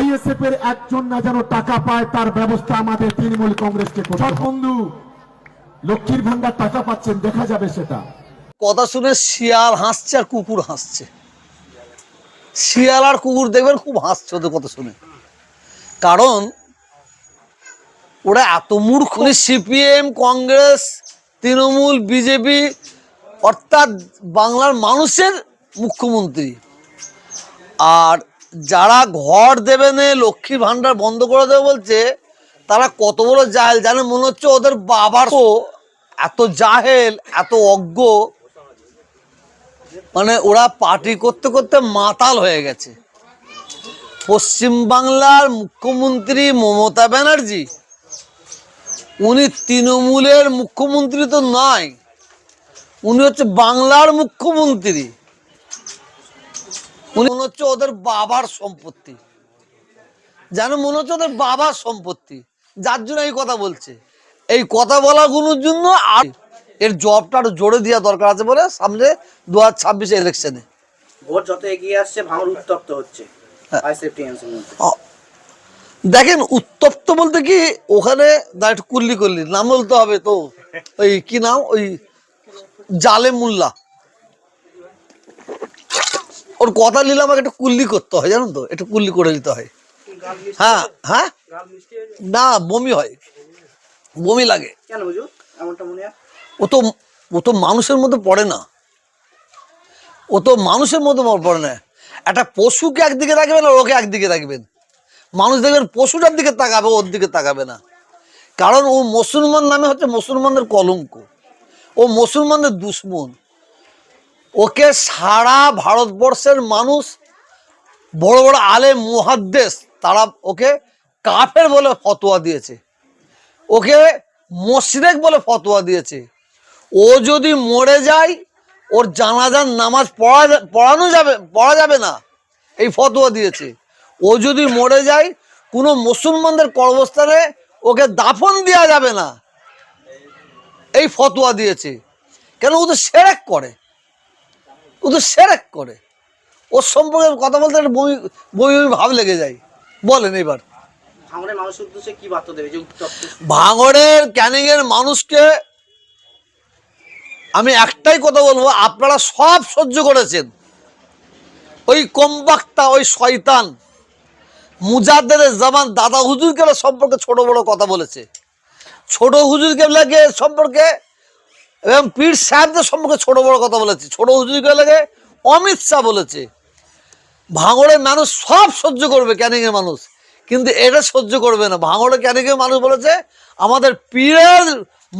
ISF এর একজন না যেন টাকা পায় তার ব্যবস্থা আমাদের তৃণমূল কংগ্রেসকে করতে। বন্ধু। লক্ষ্মীর ভান্ডার টাকা পাচ্ছেন দেখা যাবে সেটা। কথা শুনে শিয়াল হাসছে আর কুকুর হাসছে। শিয়াল আর কুকুর দেখবেন খুব হাসছে ওদের কথা শুনে। কারণ ওরা এত মূর্খ সিপিএম কংগ্রেস তৃণমূল বিজেপি অর্থাৎ বাংলার মানুষের মুখ্যমন্ত্রী। আর যারা ঘর দেবে নে লক্ষ্মী ভাণ্ডার বন্ধ করে দেবে বলছে, তারা কত বড় জাহেল। জানে মনে হচ্ছে ওদের বাবার এত জাহেল, এত অজ্ঞ। মানে ওরা পার্টি করতে করতে মাতাল হয়ে গেছে। পশ্চিমবাংলার মুখ্যমন্ত্রী মমতা ব্যানার্জি, উনি তৃণমূলের মুখ্যমন্ত্রী তো নয়, উনি হচ্ছে বাংলার মুখ্যমন্ত্রী। মনে হচ্ছে ওদের বাবার সম্পত্তি। যেন মনে হচ্ছে ওদের বাবার সম্পত্তি। যার জন্য এই কথা বলছে। এই কথা বলাগুলোর জন্য আর এর জবটা আরও জোরে দেওয়া দরকার আছে বলে সামনে দু হাজার ছাব্বিশে ইলেকশনে ভোট যত এগিয়ে আসছে ভাঙর উত্তপ্ত হচ্ছে। হ্যাঁ। দেখেন উত্তপ্ত বলতে কি ওখানে কুল্লি করলি। নাম বলতে হবে তো। ওই কি নাম? ওই জালে মুল্লা। ওর কথা নিলে আমাকে একটু কুল্লি করতে হয় জানো তো? একটু কুল্লি করে দিতে হয়। হ্যাঁ হ্যাঁ? না বমি হয়। বমি লাগে। ও তো ও তো মানুষের মধ্যে পড়ে না। ও তো মানুষের মধ্যে পড়ে না। একটা পশুকে একদিকে রাখবেন আর ওকে একদিকে রাখবেন। মানুষ দেখবেন পশুটার দিকে তাকাবে ওর দিকে তাকাবে না। কারণ ও মুসলমান নামে হচ্ছে মুসলমানদের কলঙ্ক। ও মুসলমানদের দুশ্মন। ওকে সারা ভারতবর্ষের মানুষ, বড় বড় আলে মুহাদ্দেশ তারা ওকে কাফের বলে ফতোয়া দিয়েছে। ওকে মশরেক বলে ফতোয়া দিয়েছে। ও যদি মরে যায়, ওর জানাজার নামাজ পড়া পড়ানো যাবে, পড়া যাবে না, এই ফতোয়া দিয়েছে। ও যদি মরে যায়, কোনো মুসলমানদের কর্মস্থানে ওকে দাফন দেওয়া যাবে না, এই ফতোয়া দিয়েছে। কেন ও তো সেরেক করে? ও তো সেরেক করে। ওর সম্পর্কে কথা বলতে একটা বমি বমি বমি ভাব লেগে যায়। বলেন এবার। ভাঙরের মানুষের উদ্দেশ্যে কি বার্তা দেবে? ভাঙড়ের ক্যানিংয়ের মানুষকে আমি একটাই কথা বলব আপনারা সব সহ্য করেছেন। ওই কমবাক্তা ওই শয়তান মুজাদ্দের জামান দাদা হুজুর কেবলা সম্পর্কে ছোট বড় কথা বলেছে। ছোট হুজুর কেবলাকে সম্পর্কে এবং পীর সাহেবদের সম্মুখে ছোট বড় কথা বলেছে। ছোট হুজুর কেবলাকে অমিত শাহ বলেছে ভাঙড়ের মানুষ সব সহ্য করবে ক্যানিংয়ের মানুষ কিন্তু এটা সহ্য করবে না। ভাঙড়ে ক্যানিংয়ের মানুষ বলেছে আমাদের পীরের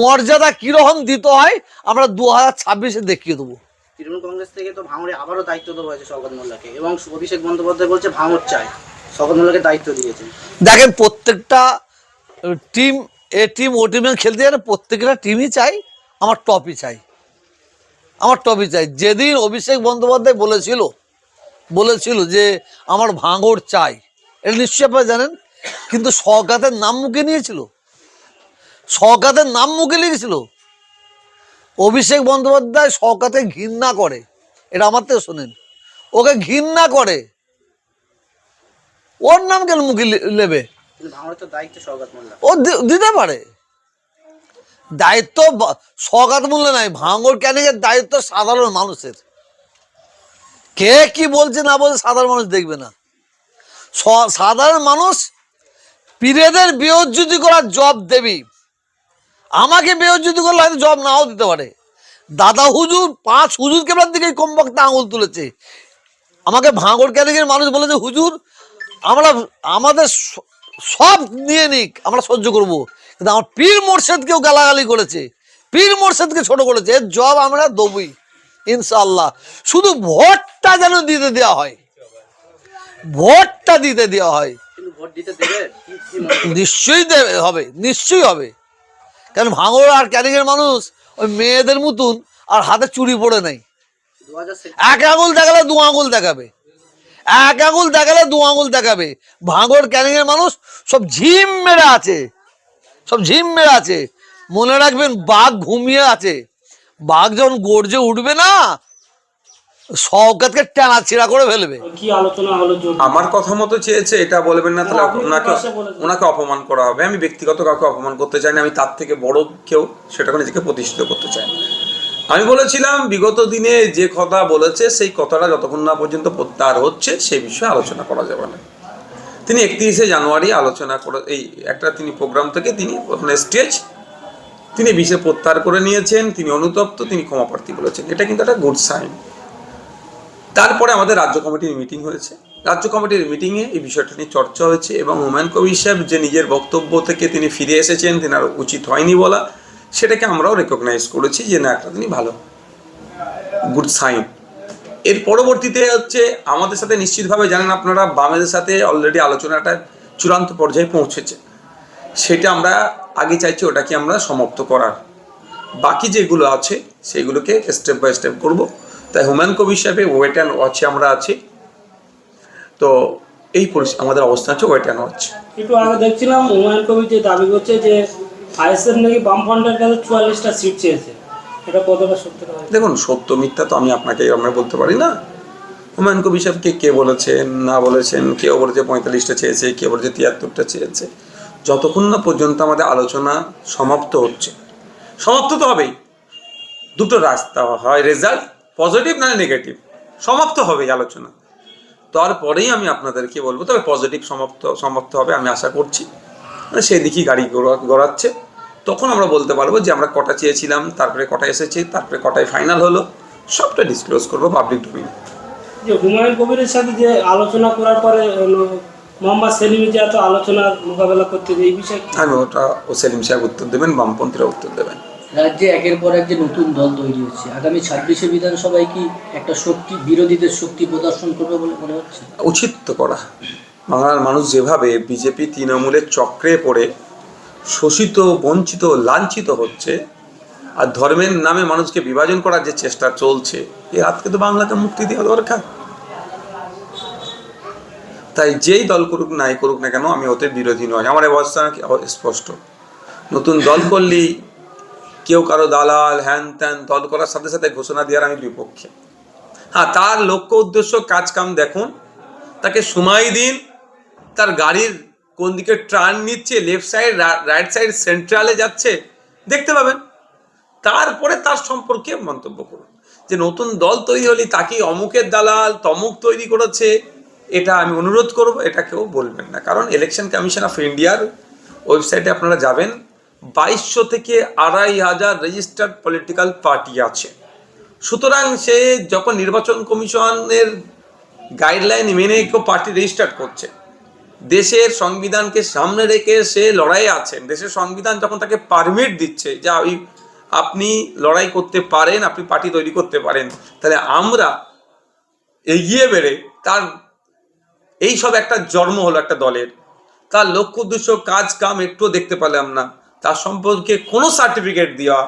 মর্যাদা কীরকম দিতে হয় আমরা দু হাজার ছাব্বিশে দেখিয়ে দেবো। তৃণমূল কংগ্রেস থেকে তো ভাঙড়ে আবারও দায়িত্ব দেওয়া হয়েছে শওকত মোল্লাকে এবং অভিষেক বন্দ্যোপাধ্যায় বলছে ভাঙর চাই শওকত মোল্লাকে দায়িত্ব দিয়েছে। দেখেন প্রত্যেকটা টিম এ টিম ও টিমে খেলতে গেলে প্রত্যেকটা টিমই চাই আমার টপই চাই। আমার টপই চাই। যেদিন অভিষেক বন্দ্যোপাধ্যায় বলেছিল বলেছিল যে আমার ভাঙড় চাই এটা নিশ্চয়ই আপনারা জানেন কিন্তু সরকারের নাম মুখে নিয়েছিল। সরকারের নাম মুখে লিখেছিল। অভিষেক বন্দ্যোপাধ্যায় সরকারকে ঘৃণা করে এটা আমার থেকে শোনেন। ওকে ঘৃণা করে ওর নাম কেন মুখে নেবে ও দিতে পারে। দায়িত্ব সগাত মূল্য নাই, ভাঙর ক্যানিংয়ের দায়িত্ব সাধারণ মানুষের। কে কি বলছে না বলছে সাধারণ মানুষ দেখবে না। সাধারণ মানুষ পীরেদের বেউজ্জুতি করার জব দেবী। আমাকে বেউজ্জুতি করলে হয়তো জব নাও দিতে পারে। দাদা হুজুর, পাঁচ হুজুর কেবলার দিকে কমপক্ষে আঙুল তুলেছে। আমাকে ভাঙর ক্যানিংয়ের মানুষ বলেছে, হুজুর, আমরা আমাদের সব নিয়ে নিক, আমরা সহ্য করব। কিন্তু আমার পীর মোর্শেদকেও গালাগালি করেছে। পীর মোর্শেদকে ছোট করেছে। এর জব আমরা দেবই ইনশাল্লাহ শুধু ভোটটা যেন দিতে দেওয়া হয়। ভোটটা দিতে দেওয়া হয়? নিশ্চয়ই দেবে হবে নিশ্চয়ই হবে। কারণ ভাঙড় আর ক্যানিংয়ের মানুষ ওই মেয়েদের মতন আর হাতে চুরি পড়ে নাই। এক আঙুল দেখালে দু আঙুল দেখাবে। এক আঙুল দেখালে দু আঙুল দেখাবে। ভাঙড় ক্যানিং এর মানুষ সব ঝিম মেরে আছে। সব ঝিম মেরে আছে। মনে রাখবেন বাঘ ঘুমিয়ে আছে। বাঘ যখন গর্জে উঠবে না টানা ছিঁড়া করে ফেলবে। কি আলোচনা হলো আমার কথা মতো চেয়েছে এটা বলবেন না তাহলে ওনাকে ওনাকে অপমান করা হবে। আমি ব্যক্তিগত কাউকে অপমান করতে চাই না আমি তার থেকে বড় কেউ সেটাকে নিজেকে প্রতিষ্ঠিত করতে চাই না। আমি বলেছিলাম বিগত দিনে যে কথা বলেছে সেই কথাটা যতক্ষণ না পর্যন্ত প্রত্যাহার হচ্ছে সেই বিষয়ে আলোচনা করা যাবে না। তিনি একত্রিশে জানুয়ারি আলোচনা করে, এই একটা তিনি প্রোগ্রাম থেকে তিনি ওখানে স্টেজ, তিনি বিষয়ে প্রত্যাহার করে নিয়েছেন, তিনি অনুতপ্ত, তিনি ক্ষমাপ্রার্থী বলেছেন। এটা কিন্তু একটা গুড সাইন তারপরে আমাদের রাজ্য কমিটির মিটিং হয়েছে। রাজ্য কমিটির মিটিংয়ে এই বিষয়টা নিয়ে চর্চা হয়েছে এবং হুমায়ুন কবির সাহেব যে নিজের বক্তব্য থেকে তিনি ফিরে এসেছেন তিনি তেনার উচিত হয়নি বলা, সেটাকে আমরাও রেকগনাইজ করেছি যে না, একটা তিনি ভালো গুড সাইন পরবর্তীতে হচ্ছে আমাদের সাথে নিশ্চিতভাবে জানেন আপনারা, বামেদের সাথে অলরেডি আলোচনাটা চূড়ান্ত পর্যায়ে পৌঁছেছে। সেটা আমরা আগে চাইছি ওটাকে আমরা সমাপ্ত করার। বাকি যেগুলো আছে, সেগুলোকে স্টেপ বাই স্টেপ করব। তাই হুমায়ুন কবি হিসাবে ওয়েট অ্যান্ড ওয়াচে আমরা আছি। তো এই আমাদের অবস্থা হচ্ছে ওয়েট অ্যান্ড ওয়াচ একটু আগে দেখছিলাম, হুমায়ুন কবি যে দাবি করছে যে আইএসএফ নাকি বামফ্রন্টের কাছে চুয়াল্লিশটা সিট চেয়েছে। দেখুন, সত্য, মিথ্যা তো আমি আপনাকে, আমরা বলতে পারি না। হুমায়ুন কবির সাহেবকে কে বলেছেন, না বলেছেন, কেউ বলেছে পঁয়তাল্লিশটা চেয়েছে, কেউ বলেছে তিয়াত্তরটা চেয়েছে। যতক্ষণ না পর্যন্ত আমাদের আলোচনা সমাপ্ত হচ্ছে, সমাপ্ত তো হবেই। দুটো রাস্তা হয় রেজাল্ট পজিটিভ না নেগেটিভ সমাপ্ত হবেই আলোচনা। তারপরেই আমি আপনাদেরকে বলব, তবে পজিটিভ সমাপ্ত সমাপ্ত হবে, আমি আশা করছি। মানে সেই গড়া- গড়াচ্ছে। তখন আমরা বলতে পারব যে আমরা কটা চেয়েছিলাম তারপরে কটা এসেছে তারপরে কটায় ফাইনাল হলো। সবটা ডিসক্লোজ করব পাবলিক ডোমিনে যে হুমায়ুন কবিরের সাথে যে আলোচনা করার পরে হলো মোহাম্মদ সেলিমের যে এত আলোচনার মোকাবেলা করতে যে এই বিষয়ে আমি ওটা ও সেলিম সাহেব উত্তর দেবেন বামপন্থীরা উত্তর দেবেন। রাজ্যে একের পর এক যে নতুন দল তৈরি হচ্ছে আগামী ছাব্বিশে বিধানসভায় কি একটা শক্তি বিরোধীদের শক্তি প্রদর্শন করবে বলে মনে হচ্ছে? উচিত তো করা। বাংলার মানুষ যেভাবে বিজেপি তৃণমূলের চক্রে পড়ে শোষিত, বঞ্চিত, লাঞ্ছিত হচ্ছে আর ধর্মের নামে মানুষকে বিভাজন করার যে চেষ্টা চলছে এ হাতকে তো বাংলাকে মুক্তি দেওয়া দরকার। তাই যেই দল করুক, নাই করুক না কেন, আমি ওতে বিরোধী নয় আমার অবস্থা স্পষ্ট। নতুন দল করলি, কেউ কারও দালাল, হ্যান ত্যান, দল করার সাথে সাথে ঘোষণা দেওয়ার আমি বিপক্ষে। হ্যাঁ তার লক্ষ্য উদ্দেশ্য কাজ কাম দেখুন, তাকে সময় দিন, তার গাড়ির কোন দিকে টার্ন নিচ্ছে লেফট সাইড রাইট সাইড সেন্ট্রালে যাচ্ছে, দেখতে পাবেন। তারপরে তার সম্পর্কে মন্তব্য করুন। যে নতুন দল তৈরি হলে তাকে অমুকের দালাল, তমুক তৈরি করেছে, এটা আমি অনুরোধ করব, এটা কেউ বলবেন না। কারণ ইলেকশন কমিশন অফ ইন্ডিয়ার ওয়েবসাইটে আপনারা যাবেন, বাইশশো থেকে আড়াই হাজার রেজিস্টার্ড পলিটিক্যাল পার্টি আছে। সুতরাং সে যখন নির্বাচন কমিশনের গাইডলাইন মেনে কেউ পার্টি রেজিস্টার করছে দেশের সংবিধানকে সামনে রেখে সে লড়াইয়ে আছেন। দেশের সংবিধান যখন তাকে পারমিট দিচ্ছে যে আপনি লড়াই করতে পারেন, আপনি পার্টি তৈরি করতে পারেন, তাহলে আমরা এগিয়ে বেড়ে তার, এই সব একটা জন্ম হলো একটা দলের। তার লক্ষ্য উদ্দেশ্য, কাজ, কাম একটু দেখতে পেলাম না। তার সম্পর্কে কোনো সার্টিফিকেট দেওয়া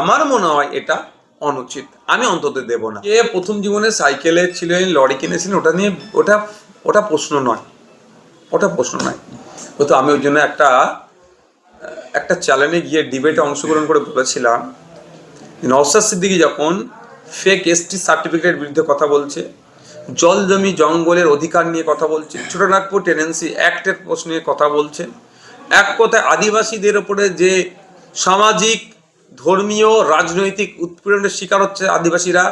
আমার মনে হয় এটা অনুচিত। আমি অন্তত দেব না। কে প্রথম জীবনে সাইকেলে ছিলেন, লরি কিনেছিলেন, ওটা নিয়ে ওটা ওটা প্রশ্ন নয়। ওটা প্রশ্ন নয়। ও তো আমি ওই জন্য একটা একটা চ্যানেলে গিয়ে ডিবেটে অংশগ্রহণ করে বলেছিলাম। নওসাদ সিদ্দিকি যখন ফেক এসটি সার্টিফিকেটের বিরুদ্ধে কথা বলছে, জল জমি জঙ্গলের অধিকার নিয়ে কথা বলছে, ছোটনাগপুর টেনেন্সি অ্যাক্টের প্রশ্ন নিয়ে কথা বলছে, এক কথায় আদিবাসীদের ওপরে যে সামাজিক, ধর্মীয়, রাজনৈতিক উৎপীড়নের শিকার হচ্ছে আদিবাসীরা,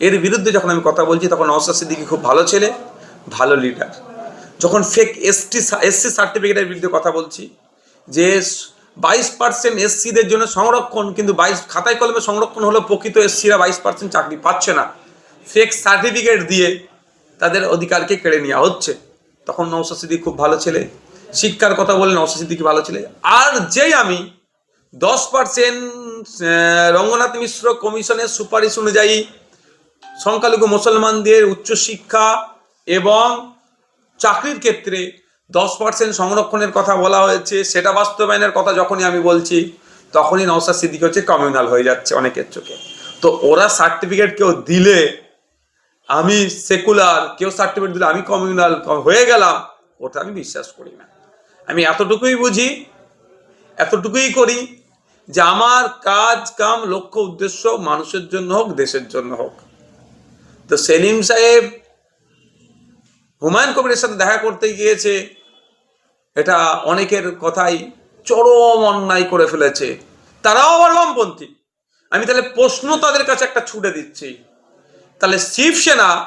এর বিরুদ্ধে যখন আমি কথা বলছি, তখন নওসাদ সিদ্দিকি খুব ভালো ছেলে, ভালো লিডার যখন ফেক এসটি এসসি সার্টিফিকেটের বিরুদ্ধে কথা বলছি, যে বাইশ পার্সেন্ট এসসিদের জন্য সংরক্ষণ, কিন্তু বাইশ খাতায় কলমে সংরক্ষণ হলো প্রকৃত এসসিরা বাইশ পার্সেন্ট চাকরি পাচ্ছে না। ফেক সার্টিফিকেট দিয়ে তাদের অধিকারকে কেড়ে নেওয়া হচ্ছে। তখন নৌসা খুব ভালো ছেলে। শিক্ষার কথা বলে নৌসা ভালো ছেলে। আর যেই আমি দশ পার্সেন্ট রঙ্গনাথ মিশ্র কমিশনের সুপারিশ অনুযায়ী সংখ্যালঘু মুসলমানদের উচ্চশিক্ষা এবং চাকরির ক্ষেত্রে দশ পার্সেন্ট সংরক্ষণের কথা বলা হয়েছে, সেটা বাস্তবায়নের কথা যখনই আমি বলছি, তখনই নওসাদ সিদ্দিক হচ্ছে কমিউনাল হয়ে যাচ্ছে অনেকের চোখে। তো ওরা সার্টিফিকেট কেউ দিলে, আমি সেকুলার কেউ সার্টিফিকেট দিলে আমি কমিউনাল হয়ে গেলাম, ওটা আমি বিশ্বাস করি না। আমি এতটুকুই বুঝি, এতটুকুই করি যে আমার কাজ, কাম, লক্ষ্য, উদ্দেশ্য মানুষের জন্য হোক, দেশের জন্য হোক। তো সেলিম সাহেব হুমায়ুন কবিরের সাথে দেখা করতে গিয়েছে। এটা অনেকের কথাই চরম অন্যায় করে ফেলেছে। তারাও আবার বামপন্থী। আমি তাহলে প্রশ্ন তাদের কাছে একটা ছুটে দিচ্ছি। তাহলে শিবসেনা